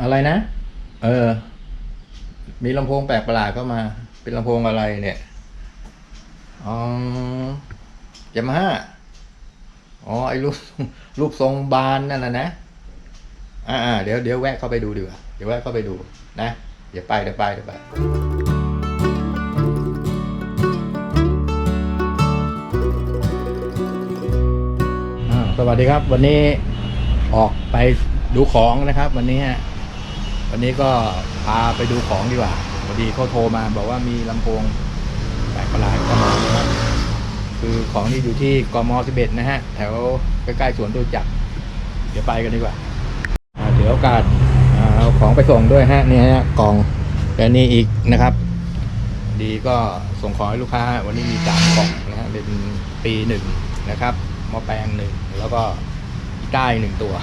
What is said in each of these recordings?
อะไรนะ เออ มีลำโพงแปลกประหลาดเข้ามา เป็นลำโพงอะไรเนี่ย อ๋อยามาฮ่าอ๋อ ไอ้รูปรูปทรงบานนั่นน่ะนะ อ่าเดี๋ยวเดี๋ยวแวะเข้าไปดูดีกว่า เดี๋ยวแวะเข้าไปดูนะ เดี๋ยวไปเดี๋ยวไปเดี๋ยวไปสวัสดีครับ วันนี้ออกไปดูของนะครับ วันนี้ฮะ วันนี้ก็พาไปดูของดีกว่าพอดีเขาโทรมาบอกว่ามีลำโพงแปลกประหลาดเข้ามานะครับคือของที่อยู่ที่กม11นะฮะ แถวใกล้ๆสวนตุจักรเดี๋ยวไปกันดีกว่าเดี๋ยวโอกาสเอาของไปส่งด้วยฮะนี่ฮะกล่องและนี่อีกนะครับ ดีก็ส่งของให้ลูกค้า วันนี้มีสามกล่องนะฮะเป็นปีหนึ่งนะครับมอแปลงหนึ่งแล้วก็กีต้าร์อีกหนึ่งตัว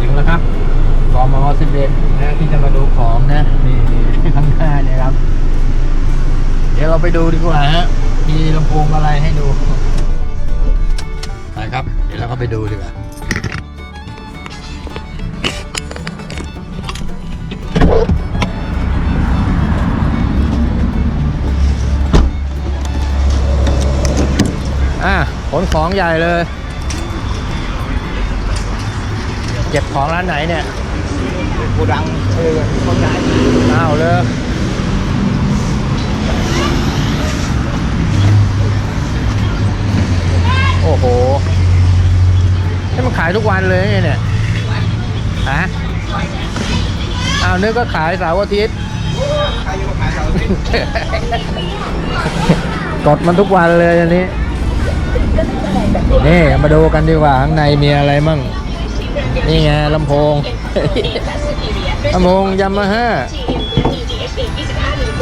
ถึงแล้วครับกมสิบเอ็ดนะที่จะมาดูของนะ นี่นี่ข้างหน้าเนี่ยครับ เดี๋ยวเราไปดูดีกว่าฮะ มีลำโพงอะไรให้ดูไปครับ เดี๋ยวเราก็ไปดูดีกว่าอะขนของใหญ่เลย เก็บของร้านไหนเนี่ยกูดังเออคนไหนอ้าวเลยโอ้โหนี่มันขายทุกวันเลยไงเนี่ยฮะอ้าวนึกก็ขายเสาร์อาทิตย์ใครจะมาขายเราสิกดมันทุกวันเลยอันนี้ นี่ มาดูกันดีกว่า ข้างในมีอะไรมั่ง นี่ไงลำโพงลำโพงยามาฮ่า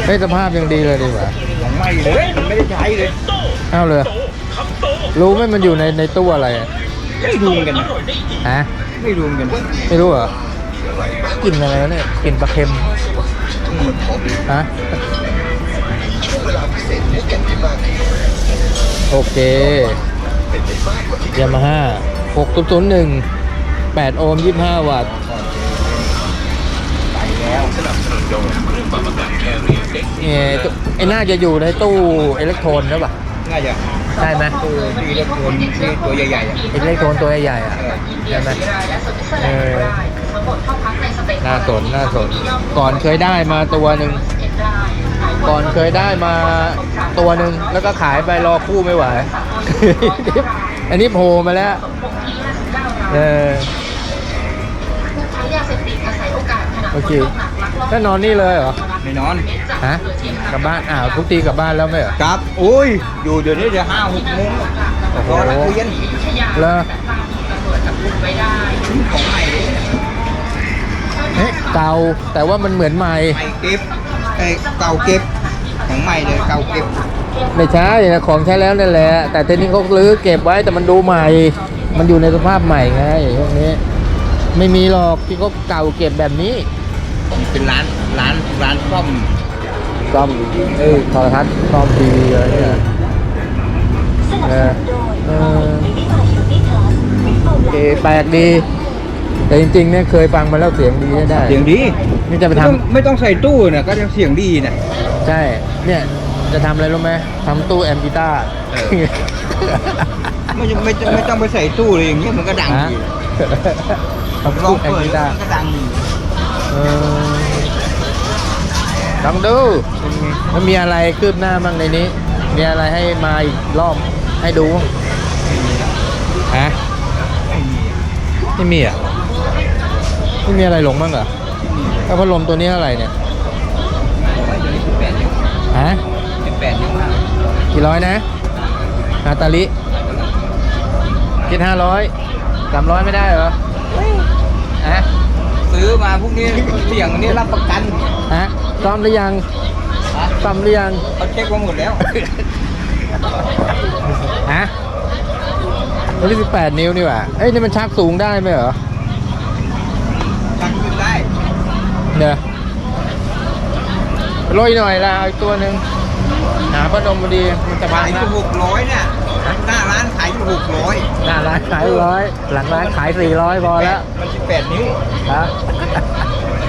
เฮ้ยสภาพยังดีเลยดีกว่าของไม่เลยมันไม่ได้ใช้เลยเอาเลยรู้ไหมมันอยู่ในในตู้อะไรอะไม่รู้เหมือนกันนะฮะไม่รู้เหมือนกันไม่รู้เหรอกลิ่นอะไรวะเนี่ยกลิ่นปลาเค็มอืมฮะโอเคยามาฮ่าหกศูนย์หนึ่ง แปดโอห์มยี่ห้าวัตต์ ไปแล้วเนี่ยตู้ไอ้น่าจะอยู่ในตู้อิเล็กโทรนหรือเปล่าน่าจะใช่ไหมตู้ที่เล็กคนที่ตัวใหญ่ๆอะอิเล็กโทรนตัวใหญ่ๆอะเออใช่ไหมเออน่าสนน่าสน ก่อนเคยได้มาตัวหนึ่ง ก่อนเคยได้มาตัวหนึ่งแล้วก็ขายไปรอคู่ไม่ไหว อันนี้โผล่มาแล้ว เออ โอเคคนหนักลักลอบถ้านอนนี่เลยเหรอไม่นอนฮะกลับบ้านอ้าวทุกทีกลับบ้านแล้วไม่เหรอครับอุ้ยอยู่เดี๋ยวนี้จะห้าหกโมงโอ้โหรอนักเรียนวิทยาแล้วแต่ตามถูกตำรวจจับกุมไว้ได้ของใหม่เลยเฮ้ยเก่าแต่ว่ามันเหมือนใหม่ใหม่เก็บเอ้ยเก่าเก็บของใหม่เลยเก่าเก็บไม่ใช่นะของใช้แล้วนั่นแหละ แต่ทีนี้เขาลื้อเก็บไว้แต่มันดูใหม่ มันอยู่ในสภาพใหม่ไงพวกนี้ ไม่มีหรอกที่เขาเก่าเก็บแบบนี้ เป็นร้านร้านร้านซ่อมซ่อมเอ้ยโทรทัศน์ซ่อมทีวีอะไรเนี่ยเออเออโอเคแปลกดี แต่จริงๆเนี่ยเคยฟังมาแล้วเสียงดีได้เสียงดีนี่จะไปไม่ทำ ต้องไม่ต้องใส่ตู้นะก็จะเสียงดีนะ ใช่ เนี่ย จะทำอะไรรู้ไหมทำตู้แอมป์กีตาร์เออ ไม่จำไม่จำไม่ต้องไปใส่ตู้เลยอย่างเงี้ยมันก็ดังฮะดีทำลอตู้งแอมเปิป์ดกีตาร์มันก็ดังดีเออ ลองดูมันมีอะไรคืบหน้าบ้างในนี้ มีอะไรให้มาอีกรอบให้ดูบ้างฮะไม่มีไม่มีอะไม่มีอะไรหลงบ้างเหรอแล้วพัดลมตัวนี้เท่าไหร่เนี่ยไม่เดี๋ยวนี้สิบแปดนิ้วฮะสิบแปดนิ้วกี่ร้อยนะนาตาลิคิดห้าร้อยสามร้อยไม่ได้เหรอฮะ ซื้อมาพวกนี้เสียงนี่รับประกันฮะซ่อมหรือยังฮะซ่อมหรือยังเขาเช็คมาหมดแล้วฮะตัวนี้สิบแปดนิ้วนี่หว่าเอ้ยนี่มันชักสูงได้ไหมเหรอชักขึ้นได้เนอะโรยหน่อยละเอาอีกตัวหนึ่งหาพัดลมพอดีมันจะพัขางยนะอยู่หกร้อยเนี่ย หน้าร้านขายอยู่หกร้อยหน้าร้านขายร้อยหลังร้านขายสี่ร้อยพอแล้วมันสิบแปดนิ้วฮะ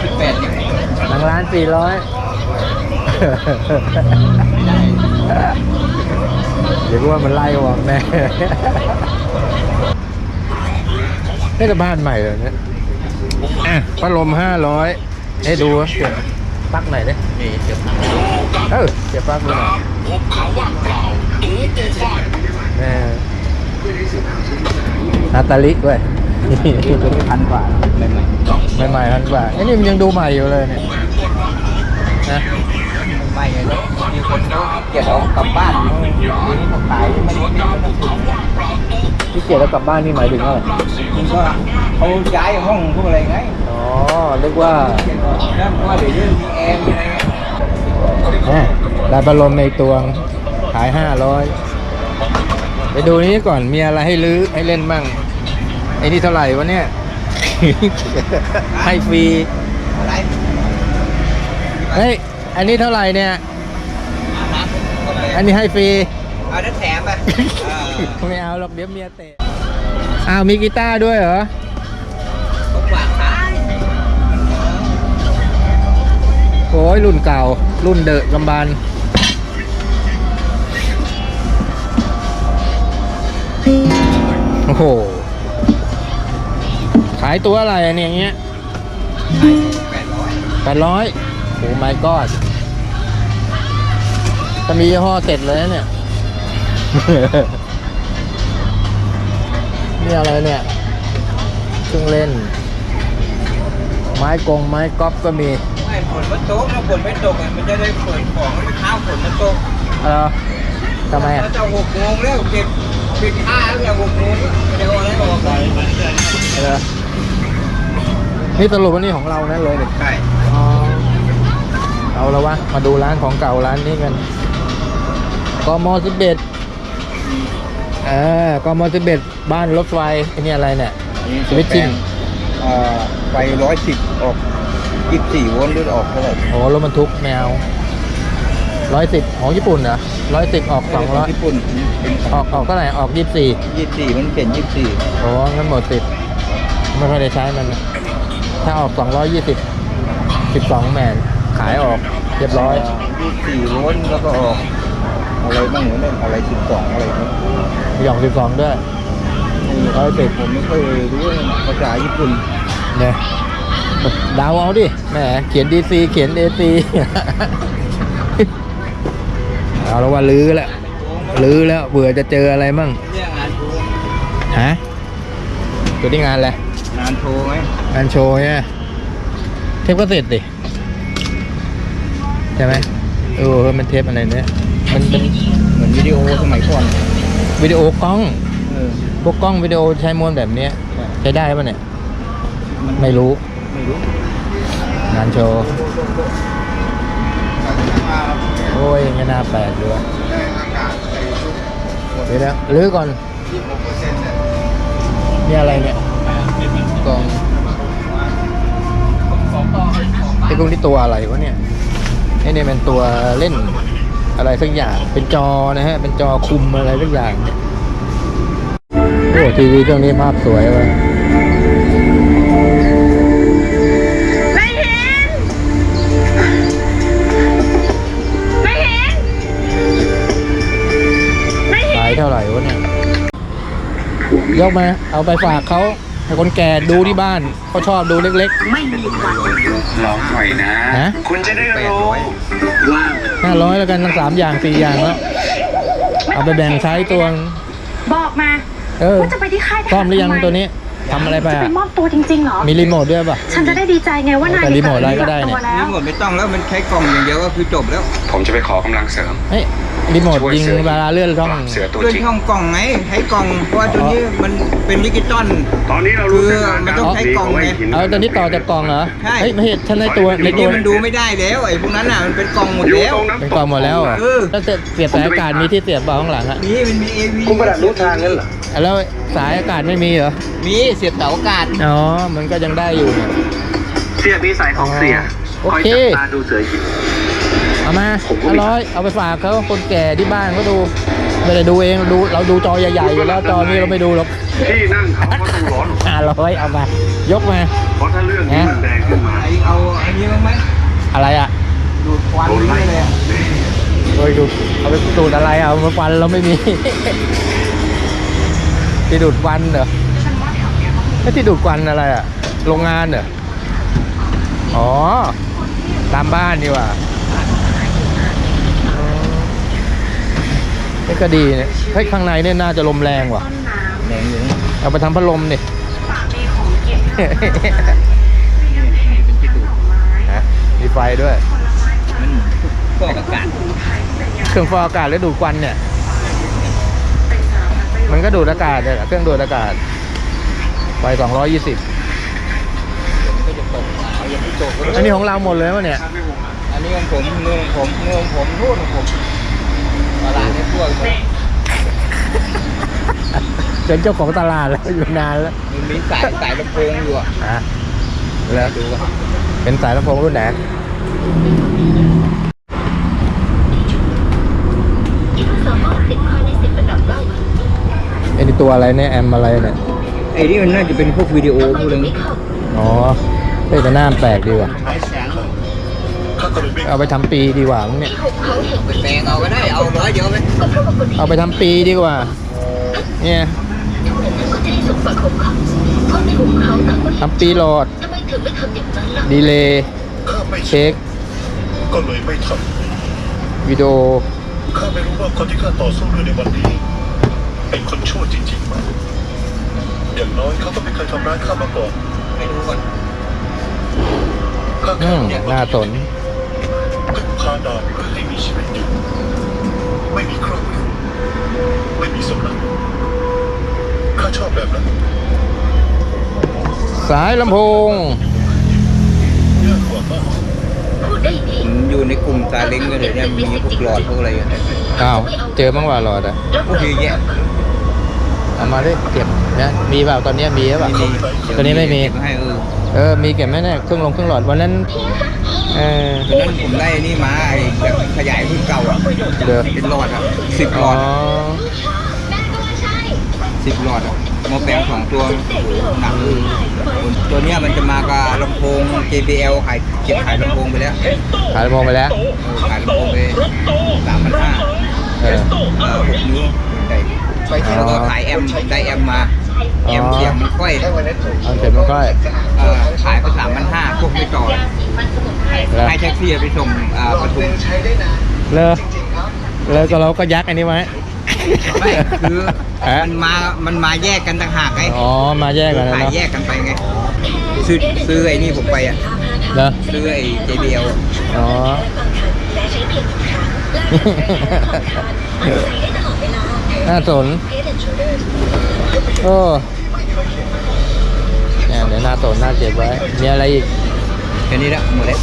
สิบแปดนิ้วหลังร้านสี่ร้อยไม่ได้เดี๋ยวกูว่ามันไล่วงแน่นี่จะบ้านใหม่เลยเนี่ยอะพัดลมห้าร้อยให้ดูวะเก็บปลั๊กไหนอยดินี่เดี๋ยวเออเก็บปลั๊กดูหน่อยแม่นาตาลิด้ วยตัวนี้พันกว่าใหม่ใหม่ๆทันกว่าไอ้นี่มันยังดูใหม่อยู่เลยเนี่ยนะๆใหม่ๆเลยแล้วมีคนเขาเก็บเอากลับบ้านทีนี้เขาขายไม่ได้ไม่ได้ถูกที่เกียรแล้วกลับบ้านนี่หมายถึงอะไรมันก็เขาย้ายห้องพวกอะไรไงอ๋อนึกว่านั่นเพราะว่าเดี๋ยวนี้มีแอร์มีอะไรไงแม่ได้พัดลมในตวงขายห้าร้อย ไปดูนี้ก่อนมีอะไรให้ลื้อให้เล่นบ้างไอ้นี่เท่าไหร่วะเนี่ย ให้ฟรีอะไรเฮ้ยอันนี้เท่าไหร่เนี่ยอาบน้ำอะไรอันนี้ให้ฟรีเอาได้แถมไปเออไม่เอาหรอกเดี๋ยวเมียเตะอ้าวมีกีตาร์ด้วยเหรอผมฝากขายโอ้ยรุ่นเก่า รุ่นเดอะกำบา โอ้โห ขายตัวอะไรอันเนี่ยอย่างเงี้ยแปดร้อยแปดร้อยโอ้ไม่กอดจะมียี่ห้อเสร็จเลยนะเนี่ย นี่อะไรเนี่ยเครื่องเล่น ไม้กงไม้ก๊อฟก็มี ไม่ฝนมันตกถ้าฝนไม่ตกอะมันจะได้เปิดของแล้วเช้าฝนมันตกเออทำไมอะเราจะหกโมงแล้วเก็บ ปิดค่าตั้งแต่หกโมงเดี๋ยวอะไรออกไปเออนี่สรุปว่านี่ของเรานั่นเลยเนี่ยใช่อ๋อเอาแล้ววะ มาดูร้านของเก่าร้านนี้กันกมสิบเอ็ดเออกมสิบเอ็ดบ้านรถไฟไอันนี้อะไรเนี่ยสวิตชิ่งเอ่อไฟร้อยสิบออกยี่สิบสี่โวลต์หรือออกเท่าไหร่โอ้รถบรรทุกแมว ร้อยสิบของญี่ปุ่นเหรอร้อยสิบออกสองร้อยญี่ปุ่นเป็นออกออกเท่าไหร่ออกยี่สิบสี่ยี่สิบสี่มันเขียนยี่สิบสี่โอ้งั้นหมดสิทธิ์ไม่ค่อยได้ใช้มันนะถ้าออกสองร้อยยี่สิบสิบสองแมนขายออกเรียบร้อย ยี่สิบสี่โวลต์แล้วก็ออกอะไรบ้างเหมือนกันอะไรสิบสองอะไรเนี่ยหย่องสิบสองด้วย ร้อยสิบ ผมไม่ค่อยรู้ภาษาญี่ปุ่นเนี่ยดาวเอาดิแหมเขียนดีซีเขียนเอซี เอาแล้วว่าลื้อแล้วลื้อแล้วเบื่อจะเจออะไรมั่งเรื่องงานโชว์ฮะตัวที่งานอะไรงานโชว์ไหมงานโชว์เนี่ยเทปก็เสร็จดิใช่ไหมเออมันเทปอะไรเนี่ยมันเป็นเหมือนวิดีโอสมัยก่อนวิดีโอกล้องเออพวกกล้องวิดีโอใช้มวลแบบเนี้ยใช้ได้ปะเนี่ยไม่รู้ไม่รู้งานโชว์ โอ้ยไม่น่าแปลกด้วยเดี๋ยวนะลื้อก่อนนี่อะไรเนี่ยกล่องไอ้พวกนี้ตัวอะไรวะเนี่ยไอ้เนี่ยเป็นตัวเล่นอะไรสักอย่าง เป็นจอนะฮะ เป็นจอคุมอะไรสักอย่างเนี่ยโอ้ทีวีเครื่องนี้ภาพสวยเลย ยกมาเอาไปฝากเขาให้คนแก่ดูที่บ้านเขาชอบดูเล็กไม่มีวันลองหน่อยนะฮะคุณจะได้แปดรู้ร้อยว่าๆห้าร้อยแล้วกันทั้งสามอย่างสี่อย่างแล้ว เอาไปแบ่งใช้ตัว บอกมาเออว่าจะไปที่ค่ายทหารซ่อมหรือยังทำไตัวนี้ทำอะไรไปจะไปอะมอบตัวจริงๆเหรอ มีรีโมทด้วยป่ะ ฉันจะได้ดีใจไงว่านายแต่รีโมทอะไรก็ได้เนี่ยตัวแล้นี่วหมดไม่ต้องแล้วมันใช้กล่องอย่างเดียวก็คือจบแล้ว ผมจะไปขอกำลังเสริมเฮ้ย รีโมทยิงเวลาเลื่อนช่องเสือตัวเลื่อนจริงช่องกล่องไงใช้กล่องเพราะว่าตัวนี้มันเป็นดิจิตอลตอนนี้เรารู้คือเส้นทางมันการต้องหลบใช้หนีกล่องของไอ้ไงหินเอาตัวนี้ต่อจากกล่องเหรอใช่เฮ้ยไม่เห็นฉันในตัวในไอ้ตันี่วมันดูไม่ได้แล้วไอ้พวกนั้นอะมันเป็นกล่องหมดอยู่แล้วตรงน้ำเป็นตกล่องหมดแล้วอะเออแล้วจะเสียบสายอากาศมีที่เสียบเปล่าข้างหลังอะนี่มันมีเอวีคุณประดับรู้ทางนั้นเหรอแล้วสายอากาศไม่มีเหรอมีเสียบเสาอากาศอ๋อมันก็ยังได้อยู่เนี่ยเสียบีสายของเสียโอคอยเคจับตาดูเสือหิน เอามาผมก็เอามีร้อยเอาไปฝากเขาคนแก่ที่บ้านเขาดูไม่ได้ดูเองดูเราดูจอใหญ่ๆอยู่แล้วจอนี้เราไม่ดูหรอกที่นั่งเขาก็ต้องร้อนห้าร้อยเอามายกมาเพราะถ้าเรื่องนี้มันแดงขึ้นมาไอเอาอันนี้บ้างไหมอะไรอะดูดควันโดนไล่นี่เลยอะโอ้ยดูดเอาไปดูดอะไรเอามาฟันเราไม่มีที่ดูดควันเหรอไม่ที่ดูดควันอะไรอะโรงงานเหรออ๋อตามบ้านดีกว่าอ๋อ นี่ก็ดีเนี่ยเฮ้ยข้างในเนี่ยน่าจะลมแรงว่ะต้นน้แดงอยู่นี่เอาไปทำพัดลมดิำสามีของเกียรติเป็นที่ดูดฮะมีไฟด้วย มันฟอกอากาศ เครื่องฟอกอากาศหรือดูดควันเนี่ย มันก็ดูดอากาศเนี่ยแหละเครื่องดูดอากาศ ไฟ220มันก็จะตกเอาอย่าไปตกอันนี้ของเราหมดเลยวะเนี่ย อันนี้ของผมเงื่ของผมเงื่ของผมนู่นของผม ตลาดในพวกมันเป็นเจ้าของตลาดแล้วอยู่นานแล้วมีสายสายลำโพงอยู่อะอะแล้วดูว่าเป็นสายลำโพงรุ่นไหนสามารถติดภายในสิบอันดับได้ไอ้นี่ตัวอะไรเนี่ยแอมอะไรเนี่ยไอ้นี่มันน่าจะเป็นพวกวิดีโอพวกทำไมถึนี้งไม่เข้าอ๋อเฮ้ยแต่หน้ามันแปลกดีว่ะ เอาไปทำปีดีกว่ามั้งเนี่ยที่หกเขาเห็นไปแปลงเอาก็ได้ เอาร้อยเดียวไหมก็เพราะว่าคนที่เอาไปทำปีดีกว่า เนี่ยทำนั้นก็จะได้สมบัติของเขาเพราะในหุเขาต่างก็เห็นทำปีโหลดทำไมถึงไม่ทำอย่างนั้นล่ะดีเลย์ข้าไม่เช็คก็เลยไม่ทวิดีโอำข้าไม่รู้ว่าคนที่ข้าต่อสู้ด้วยในวันนี้เป็นคนชั่วจริงๆไหมอย่างน้อยเขาก็ไม่เคยทำร้ายข้ามาก่อนไม่รู้ก่อนข้าอืแค่มน่าสน พึ่งพาดาบเพื่อให้มีชีวิตอยู่ ไม่มีครอบครัวไม่มีสมรักข้าชอบแบบนั้นสายลำโพงยากกว่ามากพูดได้ดีผมอยู่ในกลุ่มซาเล้งกันเดี๋ยวนี้มีพวกหลอดพวกอะไรกันอ้าวเจอบ้างว่าหลอดอะพวกเยอะแยะเอามาดิเก็บนะมีเปล่าตอนเนี้ยมีหรือเปล่าตอนนี้ไม่มี เก็บให้เออ เออมีเก็บไหมเนี่ยเครื่องลงเครื่องหลอดวันนั้น เออตอนนั้นผมได้นี่มาไอ้แบบขยายรุ่นเก่าอะเดี๋ยวเป็นหลอดอะสิบหลอ๋ออดสิบหลอดอะหมาแปลงสองตัวโอ้โหหนักเลยตัวเนี้ยมันจะมากับลำโพง JBL ขายเก็บขายลำโพงไปแล้วขายลำโพงไปแล้วเออขายลำโพงไปสามพันห้าเออ เออหกนิ้วได้ไปที่แล้วก็ขายแอมได้แอมมา อ๋อแอมเสียงมันค่อยเอาเสร็จมันค่อย เออขายไปสามพันห้าพวกไม่ต่อแล้วให้แท็กซี่ไปส่งอ่าปทุมเลอเลอก็เราก็ยักอันนี้ไว้ไม่คือฮะมันมามันมาแยกกันต่างหากไงอ๋อ มาแยกกันนะขายเนาะแยกกันไปไง ซื้อซื้อไอ้นี่ผมไปอะเหรอซื้อไอ้ JBL อะอ๋อและใช้เพียงหนึ่งครั้งและใช้ได้ตลอดเวลาน่าสนเฮดแอนด์โช เดอร์โอ้เนี่ยเดี๋ยวหน้าสนหน้าเจ็บไว้ มีอะไรอีก แค่นี้ละหมดแล้ว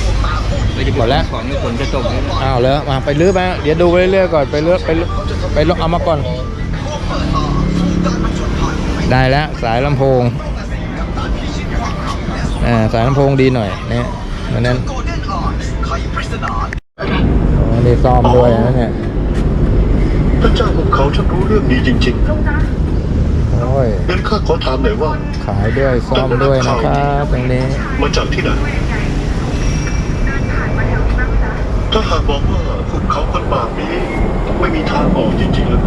เราจะไปหมดแล้วของในฝนจะตกแล้วอ้าวเลยมาไปลื้อไปเดี๋ยวดูไปเรื่อยๆก่อนไปเลือกไปเลือกไปลองเอามาก่อน ได้แล้วสายลำโพงอ่าสายลำโพงดีหน่อยเนี่ยวันนั้นอ๋อนี่ซ่อมด้วยนะเนี่ยพระเจ้าของเขาช่างรู้เรื่องนี้จริง โอ้ยๆงั้นข้าขอถามหน่อยว่า ขายด้วยซ่อมด้วยนะครับตรงนี้ มาจากที่ไหนถ้าหากบอกว่าภูเขาคนบาปนี้ ไม่มีทางออกจริงๆแล้ว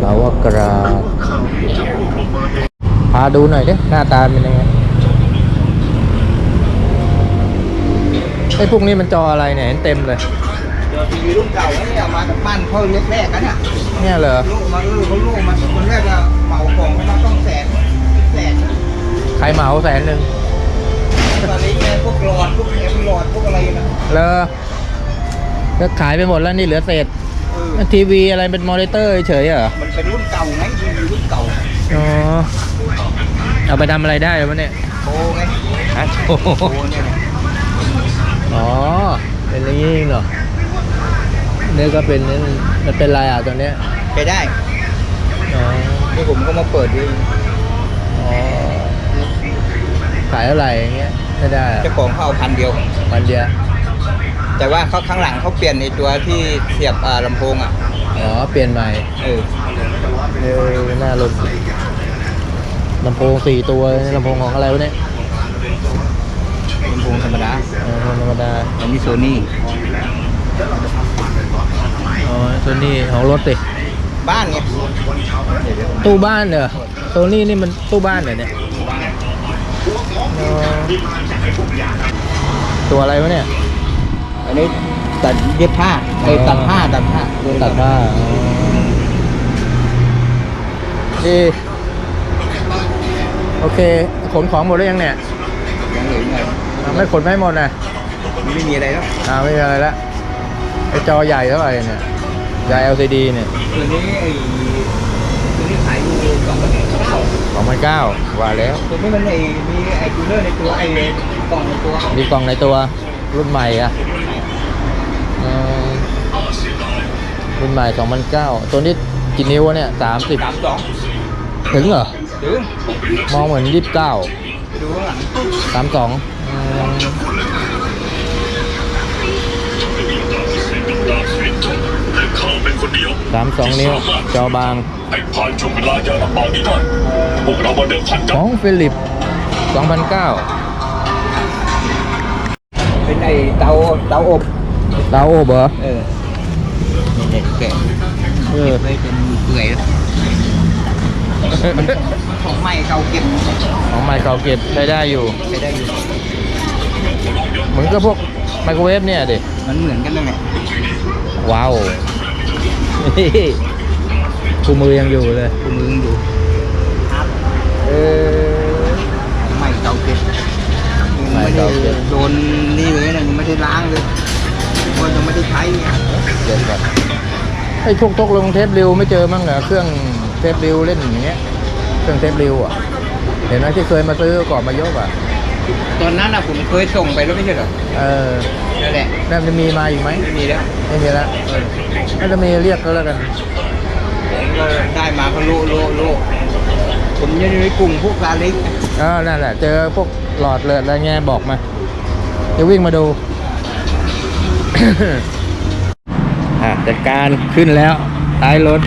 สาวกราหรือว่าเขาจะร่วงลงมาเองพาดูหน่อยดิหน้าตาเป็นยังไงไอ้พวกนี้มันจออะไรเนี่ยเห็นเต็มเลยเดี๋ยวทีวีรุ่นเก่าแล้วเนี่ยมาจากบ้านเขาเล็กแรกกันอะเนี่ยเหรอลูกมาเออเขาลูกมาคนแรกอะ เหมาของเขามาต้องแสนแสนใครเหมาแสนหนึ่งตอนนี้ไงพวกหลอดพวกแอมหลอดพวกอะไรนะเลอก็ขายไปหมดแล้วนี่เหลือเศษเออมันทีวีอะไรเป็นมอนิเตอร์เฉยๆเหรอมันเป็นรุ่นเก่าไงทีวีรุ่นเก่าอ๋อเอาไปทำอะไรได้วะเนี่ยโตไงฮะโอ้โหโตเนี่ยนะอ๋อเป็นอย่างนี้เหรอนี่ก็เป็นนี่มันเป็นอะไรอะตัวเนี้ยใช้ได้ อ๋อที่ผมก็มาเปิดดูอ๋อขายเท่าไหร่อย่างเงี้ยไม่ได้อะเจ้าของเขาเอาพันเดียววันเดียวแต่ว่าเขาข้างหลังเขาเปลี่ยนในตัวที่เสียบอ่าลำโพงอะอ๋อเปลี่ยนใหม่เออเออหน้าลมลำโพงสี่ตัวนี่ลำโพงของอะไรวะเนี่ยลำโพงธรรมดาเออธรรมดาอันนี้โซนี่อ๋อโซนี่ของรถติ บ้านไงตู้บ้านเหรอโซนี่นี่มันตู้บ้านเหรอเนี่ยอ๋อตัวอะไรวะเนี่ย อันนี้ตัดเย็บผ้าเอ้ยตัดผ้าตัดผ้าตัดผ้าอ๋อดีโอเค ขนของหมดแล้วยังเนี่ย ยังเหลือไงอะไม่ขนไม่หมดนะไม่มีอะไรแล้วอ่าไม่มีอะไรละไอจอใหญ่เท่าไหร่เนี่ย จอ LCD เนี่ยตัวนี้ไอ้ตัวนี้ขายอยู่สองพันเก้าสองพันเก้าว่าแล้วตัวนี้มันไอ้มีไอ้คูลเลอร์ในตัวไอ้กล่องในตัวมีกล่องในตัวรุ่นใหม่อะเออรุ่นใหม่สองพันเก้าตัวนี้กี่นิ้ววะเนี่ยสามสิบสามสองถึงเหรอถึงมองเหมือนยี่สิบเก้าไปดูข้างหลังสามสอง แต่ข้าเป็นคนเดียว สามสองนิ้วจอบางให้ผ่านช่วงเวลายากลำบากนี้ได้พวกเรามาเดิมพันกัขนองฟิลิปสองพันเก้าเป็นไอ้เตาเตาอบดาวโอบเหรอเออนี่เด็กแกะเออไม่เป็นเปื่อยแล้วของใหม่เก่าเก็บของใหม่เก่าเก็บใช้ได้อยู่ ใช้ได้อยู่ เหมือนกับพวกไมโครเวฟเนี่ยดิมันเหมือนกันนั่นแหละว้าว คู่มือยังอยู่เลยกูมือดูเออของใหม่เก่าเก็บใหม่เก่าเก็บโดนนี่เลยนะยังไม่ได้ล้างเลยเพราะยังไม่ได้ใช้เจ็ดก่อนไอ้พวกทกลงเทปริวไม่เจอมั้งเหรอเครื่องเทปริวเล่นอย่างเงี้ย เครื่องเทปริวอะ เห็นไหมที่เคยมาซื้อก่อนมายกอะ ตอนนั้นอะผมเคยส่งไปแล้วไม่ใช่เหรอเออนั่นแหละน่าจะมีมาอีกไหมไม่มีแล้วไม่มีแล้วน่าจะมีเรียกก็แล้วกันผมก็ได้มาก็โลโลโลผมยังอยู่ในกลุ่มพวกซาเลิกเออนั่นแหละเจอพวกหลอดเลือดอะไรเงี้ยบอกมาจะวิ่งมาดูอะจัดการขึ้นแล้วท้ายรถ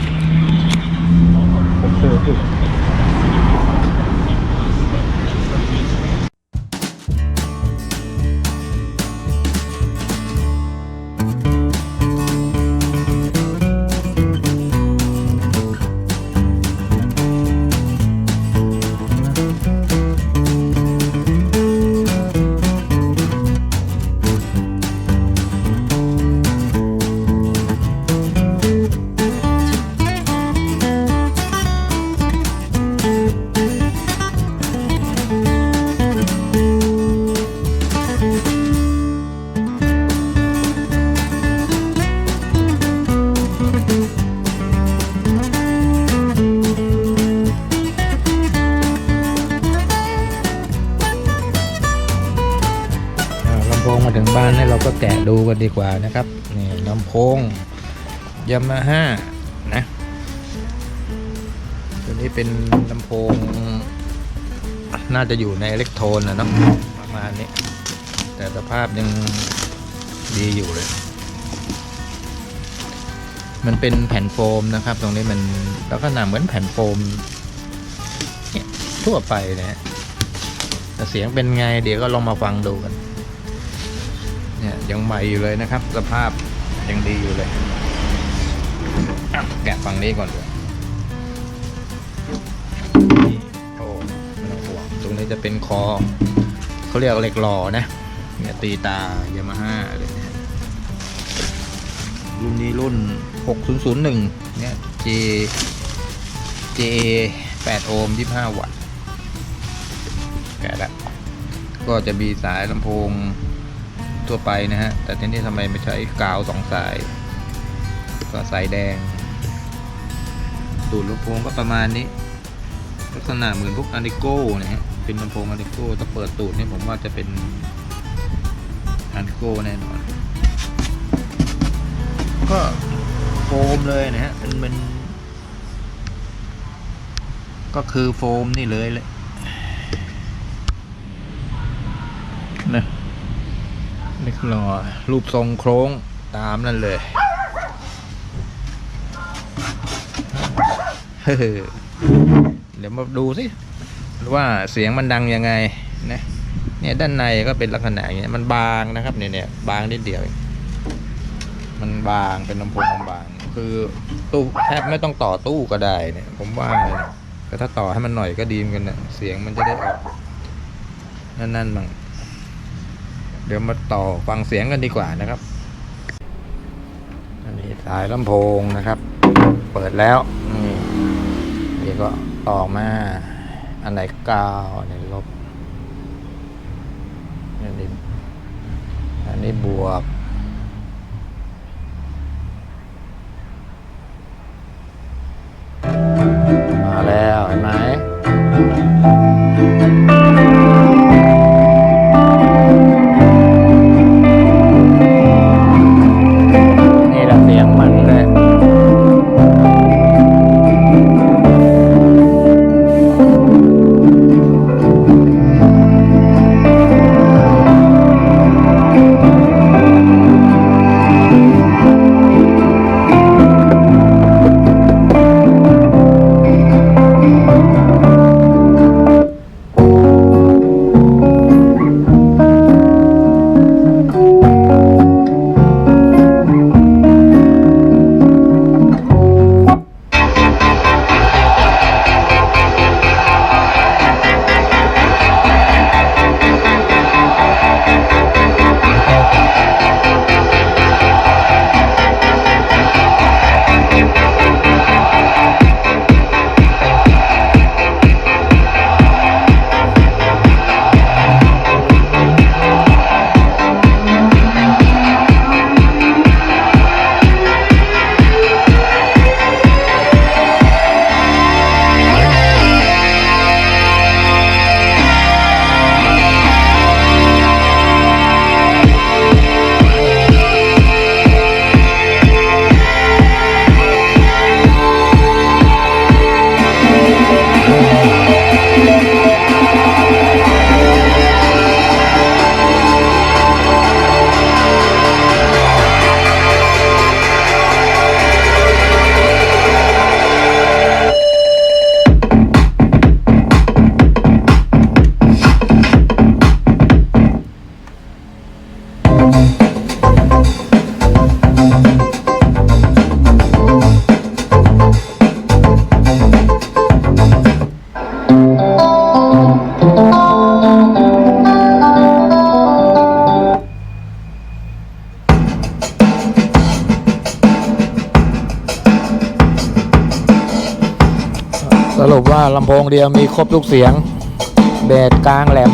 กันดีกว่านะครับนี่ลำโพงยามาฮ่านะตัวนี้เป็นลำโพง น่าจะอยู่ในอิเล็กโทรนนะเนาะประมาณนี้ แต่สภาพยังดีอยู่เลย มันเป็นแผ่นโฟมนะครับ ตรงนี้มันลักษณะเหมือนแผ่นโฟมทั่วไปนะฮะแต่เสียงเป็นไงเดี๋ยวก็ลองมาฟังดูกัน เนี่ยยังใหม่อยู่เลยนะครับ สภาพยังดีอยู่เลยอะแกะฝั่งนี้ก่อนเลยโอ้ไม่ต้องห่วงตรงนี้จะเป็นคอเขาเรียกเหล็กหล่อนะเนี่ยตีตายามาฮ่าเลยนะรุ่นนี้รุ่น 6001 เนี่ย J JA 8โอห์ม25 วัตต์แกะละก็จะมีสายลำโพง ทั่วไปนะฮะ แต่ที่นี่ทำไมไม่ใช้กาวสองสาย ก็สายแดง ตูดลำโพงก็ประมาณนี้ ลักษณะเหมือนพวกอานิโก้นะฮะ เป็นลำโพงอานิโก้ถ้าเปิดตูดนี่ผมว่าจะเป็นอานิโก้แน่นอน ก็โฟมเลยนะฮะเป็นเป็นก็คือโฟมนี่เลยเลยนะ เล็กหล่อรูปทรงโค้งตามนั่นเลยเฮ้อเดี๋ยวมาดูสิว่าเสียงมันดังยังไงนะเนี่ยด้านในก็เป็นลักษณะอย่างเงี้ยมันบางนะครับเนี่ยเนี่ยบางนิดเดียว มันบางเป็นลำโพงบาง คือตู้แทบไม่ต้องต่อตู้ก็ได้เนี่ย ผมว่าแต่ถ้าต่อให้มันหน่อยก็ดีเหมือนกันนะเสียงมันจะได้ออกนั่นๆบ้าง เดี๋ยวมาต่อฟังเสียงกันดีกว่านะครับ อันนี้สายลำโพงนะครับ เปิดแล้วนี่นี่ก็ต่อมา อันไหนก้าอันไหนลบอันนี้อันนี้บวก เดียวมีครบทุกเสียง เบสกลางแหลม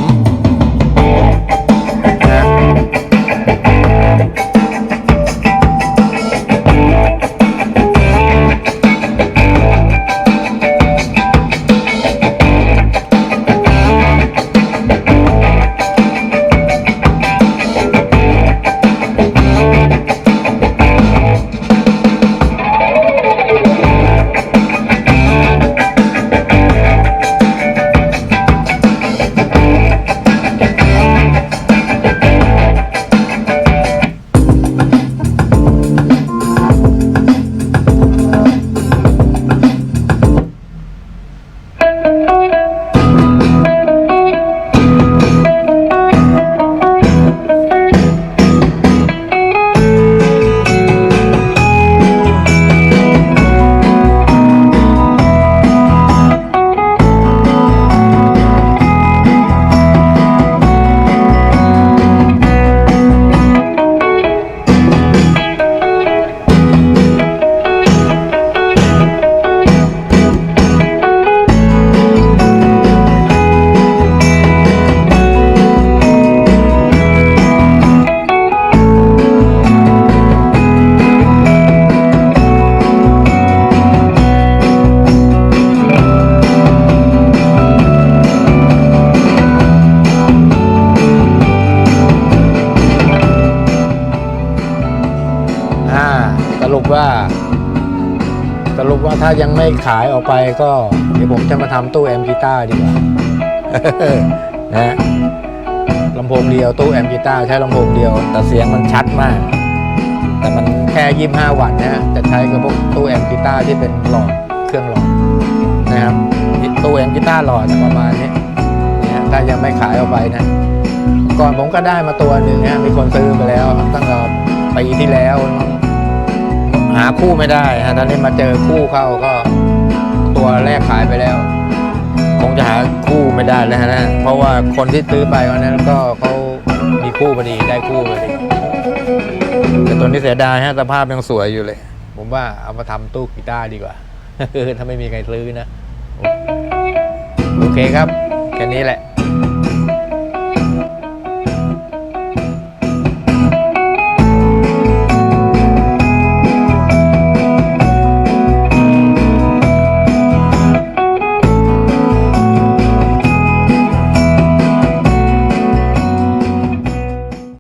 าถ้ายังไม่ขายออกไปก็เดี๋ยวผมจะมาทำตู้แอมกีตาร์ดีกว่านะลำโพงเดียวตู้แอมกีตาร์ใช้ลำโพงเดียว แต่เสียงมันชัดมาก แต่มันแค่25วัตต์นะจะใช้กับพวกตู้แอมกีตาร์ที่เป็นหลอดเครื่องหลอดนะครับตู้แอมกีตาร์หลอดประมาณนี้นี่ยถ้ายังไม่ขายออกไปนะ ก่อนผมก็ได้มาตัวหนึ่งฮะมีคนซื้อไปแล้วตั้งแต่ปีที่แล้ว หาคู่ไม่ได้ฮะตอนนี้มาเจอคู่เข้าก็ตัวแรกขายไปแล้ว คงจะหาคู่ไม่ได้แล้วนะเพราะว่าคนที่ซื้อไปวันนั้นก็เขามีคู่พอดีได้คู่พอดีแต่ตัวนี้เสียดายฮะสภาพยังสวยอยู่เลย ผมว่าเอามาทำตู้กีตาร์ดีกว่าถ้าไม่มีใครซื้อนะ โอเคครับ แค่นี้แหละ